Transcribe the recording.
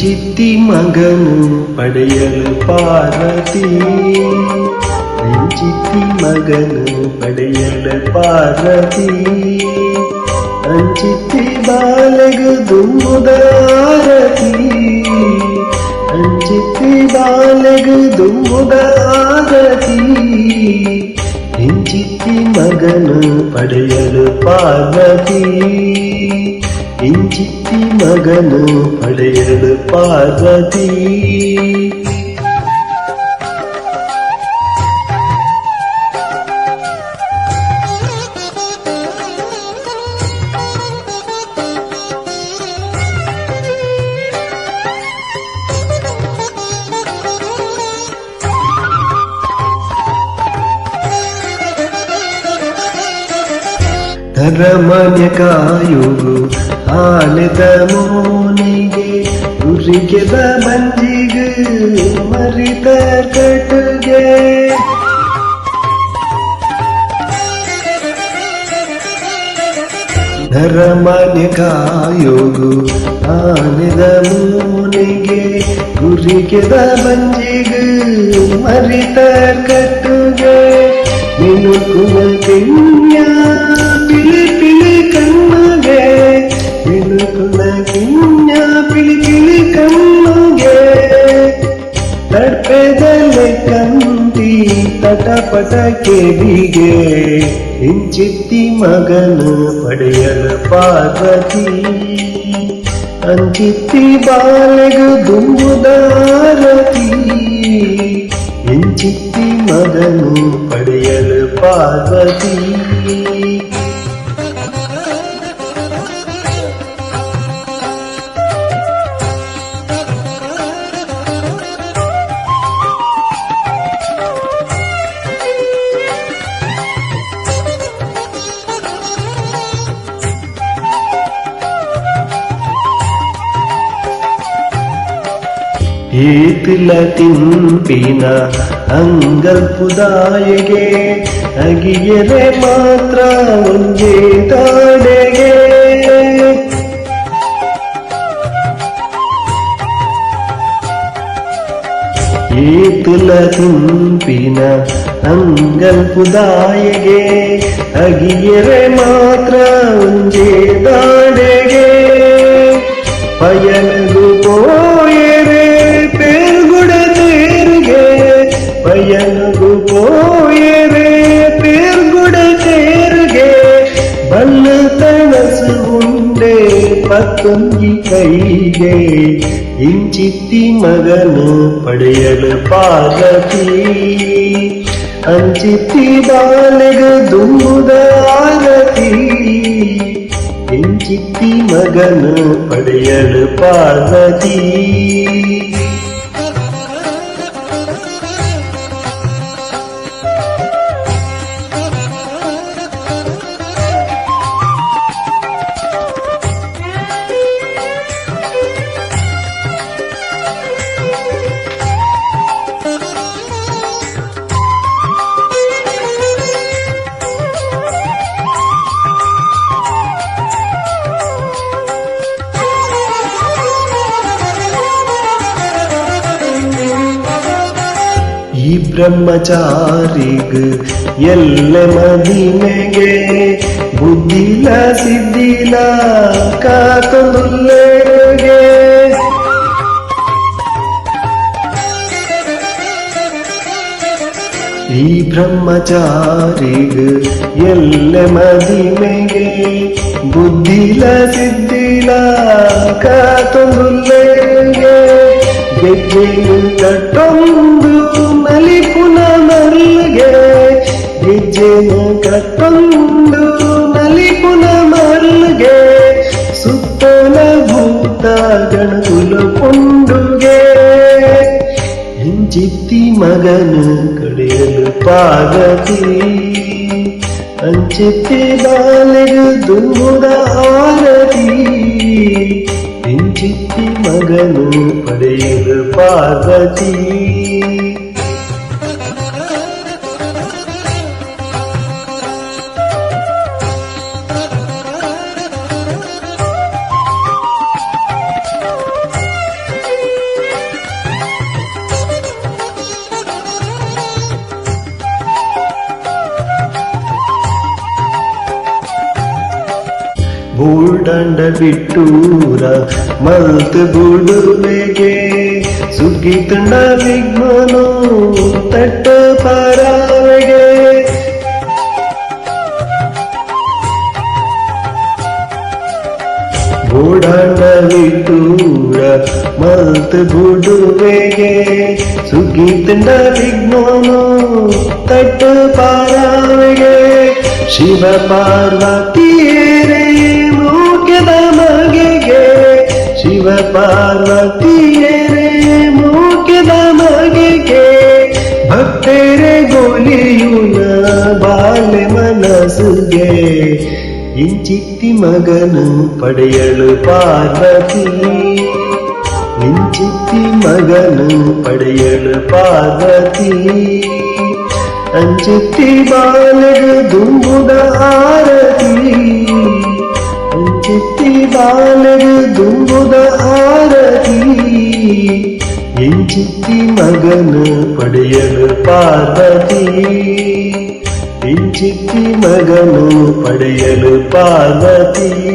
ಅಂಚಿತ್ತಿ ಮಗನು ಪಡೆಯಲು ಪಾರ್ವತಿ ಅಂಚಿತ್ತಿ ಮಗನು ಪಡೆಯಲು ಪಾರ್ವತಿ ಅಂಚಿತ್ತಿ ಬಾಲೆಗು ದುಮ್ಮುದಾರತಿ ಅಂಚಿತ್ತಿ ಬಾಲೆಗು ದುಮ್ಮುದಾರತಿ ಇಂಚಿತ್ತಿ ಮಗನು ಪಡೆಯಲು ಪಾರ್ವತಿ ಇಂಚಿತ್ತಿ ಮಗನು ಪಡೆಯಲು ಪಾರ್ವತಿ ಧರ್ಮನ್ಯ ஆனத மோனையே உருகித மஞ்சிகு மறித கட்டுகே ನರಮನೆ ಕಾಯೋದು ಆನೆದ ಮೂನೆಗೆ ಗುರಿಗೆದ ಬಂಜಿಗೆ ಮರಿತ ಕಟ್ಟುಗೆ ನಿನ್ನ ಕುವ ತಟಪಟ ಕೆಬಿಗೆ ಇಂಚಿತ್ತಿ ಮಗನು ಪಡೆಯಲು ಪಾರ್ವತಿ. ಅಂಚಿತ್ತಿ ಬಾಲೆಗು ದುಂಬುದಾರತಿ ಇಂಚಿತ್ತಿ ಮಗನು ಪಡೆಯಲು ಪಾರ್ವತಿ. ಏತಿಲ ತಿಂಪಿನ ಅಂಗಲ್ಪುದಾಯಗೆ ಅಗಿಯರೆ ಮಾತ್ರ ಒಂದೇ ತಾಡೆಗೆ ಏತುಲ ತಿಂಪಿನ ಅಂಗಲ್ಪುದಾಯಗೆ ಅಗಿಯರೆ ಮಾತ್ರ ಒಂದೇ ತಾಡೆಗೆ ಪಯನದು ಪೋಯರೆ ಪತ್ತೊಂಗಿ ಕೈಗೆ ಇಂಚಿತ್ತಿ ಮಗನು ಪಡೆಯಲು ಪಾರ್ವತಿ ಅಂಚಿತ್ತಿ ಬಾಲೆಗ ದುಂಬುದ ಆರತಿ ಇಂಚಿತ್ತಿ ಮಗನು ಪಡೆಯಲು ಪಾರ್ವತಿ ಬ್ರಹ್ಮಚಾರಿಗ ಎಲ್ಲ ಮದಿಮೆಗೆ ಬುದ್ಧಿಲ ಸಿದ್ಧಿಲ ಕಾತೊಂದುಲ್ಲೆಗೆ ಈ ಬ್ರಹ್ಮಚಾರಿಗ ಎಲ್ಲ ಮದಿಮೆಗೆ ಬುದ್ಧಿಲ ಸಿದ್ಧಿಲ ಕಾತೊಂದುಲ್ಲೆಗೆ ಗೆಜ್ಜೆಯು ಕಟ್ಟೊಂದು ಗೆಜ್ಜೆನ ಕಟ್ಟೊಂದು ನಲಿಪುನ ಮಲ್ಲಿಗೆ ಸುತ್ತಲ ಭೂತ ಗಣಕುಲ ಕೊಂಡುಗೆ ಇಂಚಿತ್ತಿ ಮಗನು ಕಡೆಯಲು ಪಾರ್ವತಿ ಅಂಚಿತ್ತಿ ಬಾಲೆಗು ದುಂಬುದ ಆರತಿ ಇಂಚಿತ್ತಿ ಮಗನು ಪಡೆಯಲು ಪಾರ್ವತಿ ಬೂಡಂಡ ಬಿಟ್ಟೂರ ಮಲ್ತ ಬುಡುವೆಗೆ ಸುಗ್ಗಿ ತಂಡ ವಿಘ್ನನು ತಟ್ಟ ಪರಾವೆಗೆ. ಬೂಡಂಡ ಬಿಟ್ಟೂರ ಮಲ್ತ ಬುಡುವೆಗೆ ಸುಗ್ಗಿ ತಂಡ ವಿಘ್ನನು ತಟ್ಟ ಪಾರಾವೆಗೆ. ಶಿವ ಪಾರ್ವತಿಯರೇ ಪಾರ್ವತಿಯರೇ, ಮೂಕಿದ ಮಗಿಗೆ ಭಕ್ತರೆ ಗೋಲಿಯುನ ಬಾಳೆ ಮನಸ್ಸುಗೆ. ಇಂಚಿತ್ತಿ ಮಗನು ಪಡೆಯಲು ಪಾರ್ವತಿ. ಇಂಚಿತ್ತಿ ಮಗನು ಪಡೆಯಲು ಪಾರ್ವತಿ. ಅಂಚಿತ್ತಿ ಬಾಲಗ ದುಂಬುದ ಆರತಿ ದುಂಬುದ ಆರತಿ ಇಂಚಿತ್ತಿ ಮಗನು ಪಡೆಯಲು ಪಾರ್ವತಿ. ಇಂಚಿತ್ತಿ ಮಗನು ಪಡೆಯಲು ಪಾರ್ವತಿ.